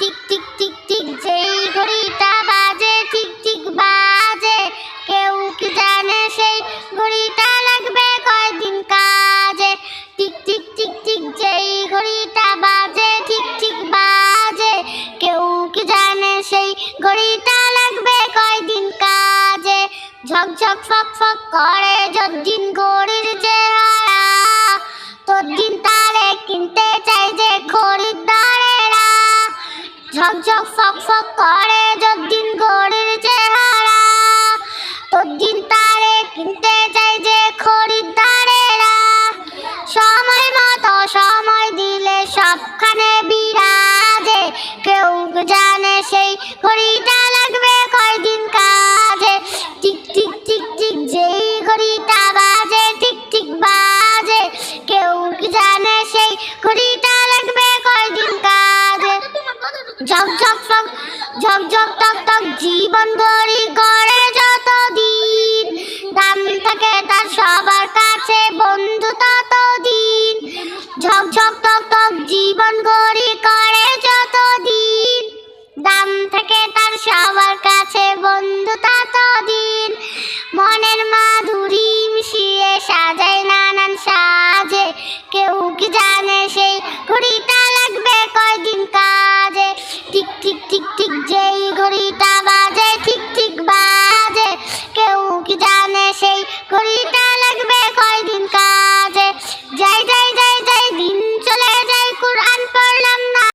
Tick tick tick tick, যেই ঘড়িটা বাজে ঠিক ঠিক বাজে। কেউ কি জানে সেই ঘড়িটা লাগবে কয়দিন কাজে? টিক টিক টিক টিক, যেই ঘড়িটা বাজে ঠিক ঠিক বাজে। কেউ কি জানে সেই ঘড়িটা লাগবে কয়দিন কাজে? ঝকঝক ফক ফক করে যদ্দিন ঘড়ির চেহারা তদ্দিন তারে কিনতে ঝকঝক ফক ফক করে যদ্দিন গড়ির চেহারা তদ্দিন তারে কিনতে চাই যে খরিদ্দারেরা। সময় মতো সময় দিলে সবখানে বিরাজে, কেউ জানে সেই ঘড়িটা ঝকঝক টক টক জীবন ভরি করে যতদিন। দাম থাকে তার সবার কাছে বন্ধু ততদিন। ঝকঝক টক টক জীবন গড়ি করে যতদিন। যেই ঘড়িটা